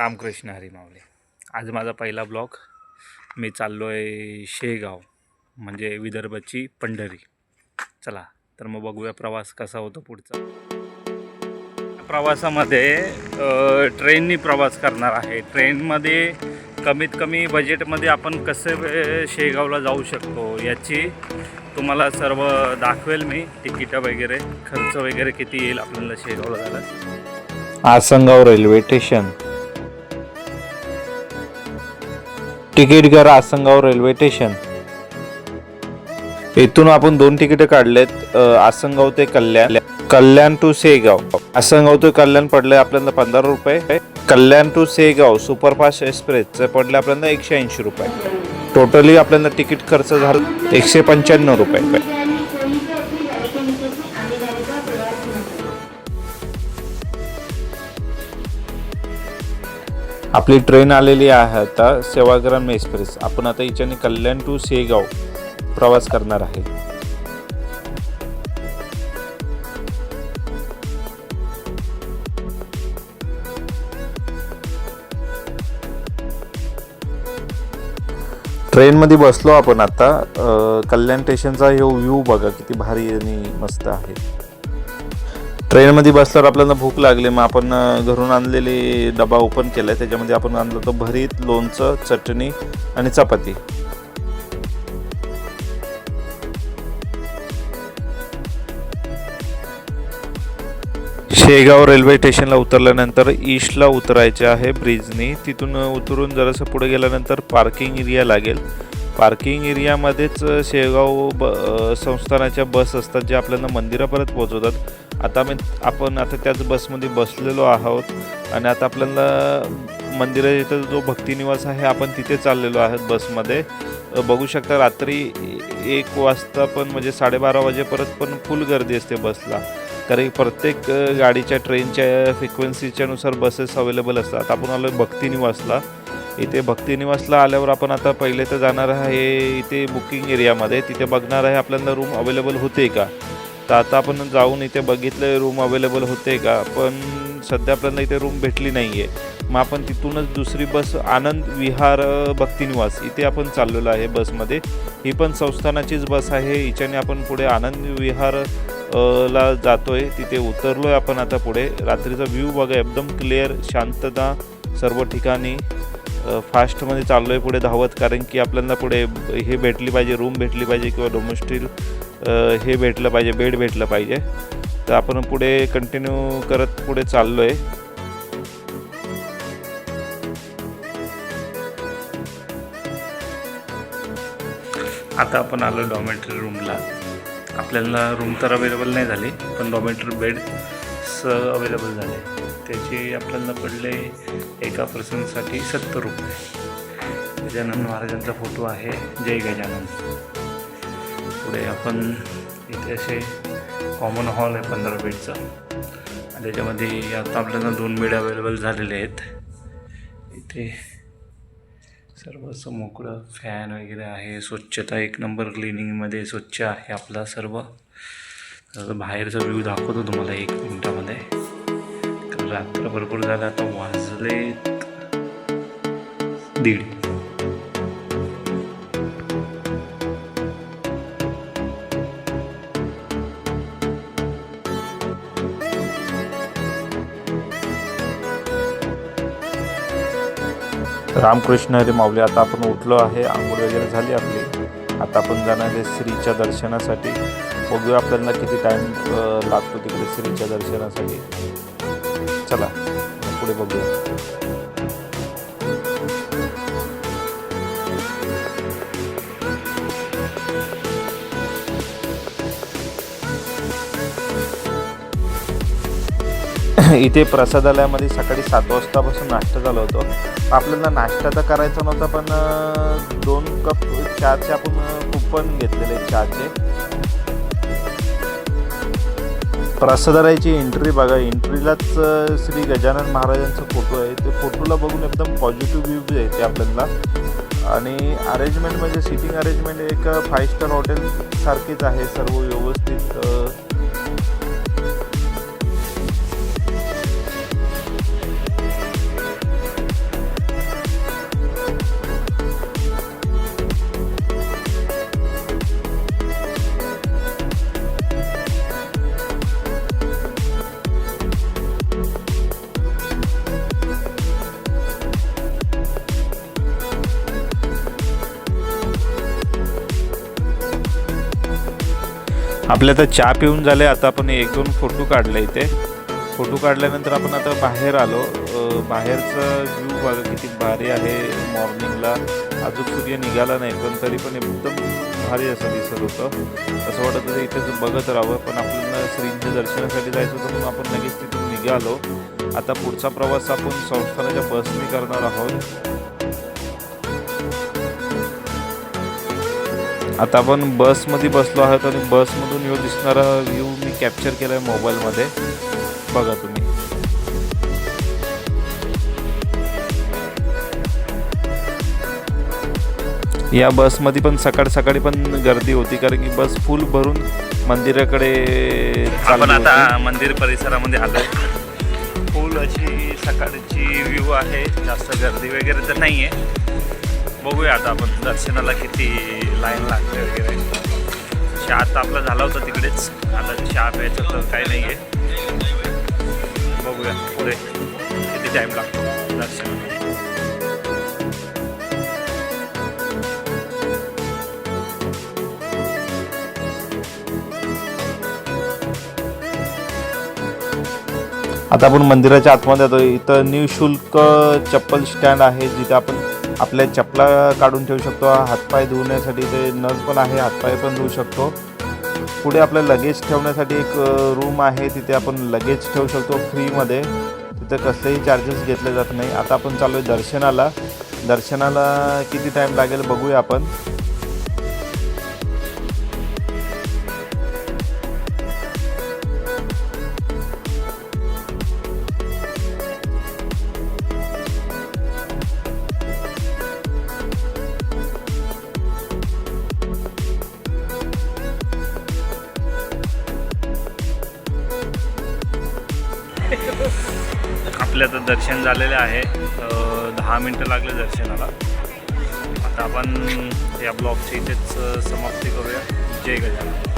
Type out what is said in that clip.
रामकृष्ण हरी माऊली आज माझा पहिला ब्लॉग. मी चाललो आहे शेगाव म्हणजे विदर्भाची पंढरी. चला तर मग बघूया प्रवास कसा होतो पुढचा. प्रवासामध्ये ट्रेननी प्रवास करणार आहे. ट्रेनमध्ये कमीत कमी बजेटमध्ये आपण कसे शेगावला जाऊ शकतो याची तुम्हाला सर्व दाखवेल मी. तिकीटं वगैरे खर्च वगैरे किती येईल आपल्याला शेगावला जायला? Asangaon railway station. तिकीट घर आसनगाव रेल्वे स्टेशन. इथून आपण दोन तिकीट काढलेत आसनगाव ते कल्याण. कल्याण टू सेगाव. आसनगाव ते कल्याण पडले आपल्याला पंधरा रुपये. Kalyan to Shegaon superfast express पडले आपल्याला एकशे ऐंशी रुपये. टोटली आपल्याला तिकीट खर्च झाला एकशे पंच्याण्णव रुपये. आपली ट्रेन आलेली आहे आता सेवाग्राम एक्सप्रेस. आपण आता हिच्याने कल्याण टू शेगाव प्रवास करणार आहे. ट्रेनमध्ये बसलो आपण आता. कल्याण स्टेशनचा हे व्ह्यू बघा किती भारी आणि मस्त आहे. ट्रेनमध्ये बसल्यावर आपल्याला भूक लागली मग आपण घरून आणलेली डबा ओपन केलाय त्याच्यामध्ये आपण आणलं तो भरीत लोणचं चटणी आणि चपाती. शेगाव रेल्वे स्टेशनला उतरल्यानंतर ईस्टला उतरायचे आहे ब्रिजनी. तिथून उतरून जरासं पुढे गेल्यानंतर पार्किंग एरिया लागेल. पार्किंग एरियामध्येच शेगाव ब संस्थानाच्या बस असतात ज्या आपल्याला मंदिरापर्यंत पोहोचवतात. आता मी आपण आता त्याच बसमध्ये बसलेलो आहोत आणि आता आपल्याला मंदिरा इथं जो भक्तिनिवास आहे आपण तिथे चाललेलो आहोत बसमध्ये. बघू शकता रात्री एक वाजता पण म्हणजे साडेबारा वाजेपर्यंत पण फुल गर्दी असते बसला. कारण प्रत्येक गाडीच्या ट्रेनच्या फ्रिक्वेन्सीच्यानुसार बसेस अवेलेबल असतात. आपण आलो भक्तिनिवासला. इथे भक्तिनिवासला आल्यावर आपण आता पहिले तर जाणार आहे इथे बुकिंग एरियामध्ये. तिथे बघणार आहे आपल्याला रूम अवेलेबल होते का? तर आता आपण जाऊन इथे बघितलं रूम अवेलेबल होते का? पण सध्या आपल्याला इथे रूम भेटली नाही आहे मग आपण तिथूनच दुसरी बस आनंद विहार भक्तिनिवास इथे आपण चाललेलो आहे बसमध्ये. ही पण संस्थानाचीच बस आहे. हिच्याने आपण पुढे आनंद विहार ला जातो आहे तिथे उतरलो आहे आपण आता पुढे. रात्रीचा व्ह्यू बघा एकदम क्लिअर शांतता सर्व ठिकाणी. फास्टमध्ये चाललो आहे पुढे धावत कारण की आपल्याला पुढे हे भेटली पाहिजे रूम भेटली पाहिजे किंवा डोमेस्टिल हे भेटलं पाहिजे बेड भेटलं पाहिजे. तर आपण पुढे कंटिन्यू करत पुढे चाललो आहे आता आपण आलो डॉमेटरी रूमला आपल्याला रूम तर अवेलेबल नाही झाली पण डॉमेटरी बेड स अवेलेबल झाले. त्याचे आपल्याला पडले एका पर्सनसाठी सत्तर रुपये. गजानन महाराजांचा फोटो आहे. जय गजानन. पुढे आपण इथे असे कॉमन हॉल आहे पंधरा बेडचा. त्याच्यामध्ये आता आपल्याला दोन बेड अवेलेबल झालेले आहेत. इथे सर्व असं मोकळं फॅन वगैरे आहे. स्वच्छता एक नंबर क्लिनिंगमध्ये स्वच्छ आहे आपला सर्व. आता बाहेरचा व्ह्यू दाखवतो तुम्हाला एक मिनटामध्ये. रात्र भरपूर झालं आता वाजले दीड. रामकृष्ण हरी माऊली आता आपण उठलो आहे आंघोळ वगैरे झाली आपली. आता आपण जाणार आहे श्रीच्या दर्शनासाठी. बघूया आपल्याला किती टाईम लागतो तिकडे श्रीच्या दर्शनासाठी. चला पुढे बघूया. इथे प्रसादालयामध्ये सकाळी सात वाजतापासून नाश्ता झाला होतो. आपल्याला नाश्ता तर करायचा नव्हता पण दोन कप चहाचे आपण कुपन घेतलेले चहाचे. प्रसादालयाची एंट्री बघा एंट्रीलाच श्री गजानन महाराजांचा फोटो आहे. ते फोटोला बघून एकदम पॉझिटिव्ह व्ह्यू येते आपल्याला. आणि अरेंजमेंट म्हणजे सिटिंग अरेंजमेंट एक फाय स्टार हॉटेलसारखीच आहे सर्व व्यवस्थित आपल्या आपले आता चहा पिऊन झाले आता आपण एक दोन फोटो काढले इथे. फोटो काढल्यानंतर आपण आता बाहेर आलो. बाहेरचं बाहेरचा व्ह्यू बघा किती भारी आहे. मॉर्निंगला अजून सूर्य निघाला नाही पण तरी पण एकदम भारी असं दिसत होतं. असं वाटत होतं इथेच बघत राहावं पण आपल्याला श्रींच्या दर्शनासाठी जायचं होतं म्हणून आपण लगेच तिथून निघालो. आता पुढचा प्रवास आपण संस्थानाच्या बसने करणार आहोत. आता आपण बसमध्ये बसलो आहोत आणि बसमधून येऊ दिसणारा व्ह्यू मी कॅप्चर केला आहे मोबाईलमध्ये बघा तुम्ही. या बसमध्ये पण सकाळ सकाळी पण गर्दी होती कारण की बस फुल भरून मंदिराकडे आपण आता. मंदिर परिसरामध्ये आलोय. फुल अशी सकाळची व्ह्यू आहे. जास्त गर्दी वगैरे तर नाही आहे बघूया आता आपण दर्शनाला किती लाईन लागते वगैरे. चहा तर आपला झाला होता तिकडेच. आता चहा प्यायचं तर काही नाही आहे बघूया पुढे किती टाईम लागतो दर्शन. आता आपण मंदिराच्या आतमध्ये येतो इथं निशुल्क चप्पल स्टँड आहे जिथे आपण आपल्या चपला काढून ठेवू शकतो हातपाय धुवण्यासाठी ते नळ पण आहे हातपाय पण धुवू शकतो. पुढे आपलं लगेज ठेवण्यासाठी एक रूम आहे तिथे आपण लगेज ठेवू शकतो फ्रीमध्ये तिथे कसलेही चार्जेस घेतले जात नाही. आता आपण चालू आहे दर्शनाला. दर्शनाला किती टाईम लागेल बघूया आपण. आपल्या आता दर्शन झालेले आहे. दहा मिनटं लागले दर्शनाला. आता आपण या ब्लॉगची इथेच समाप्ती करूया. जय गजानन.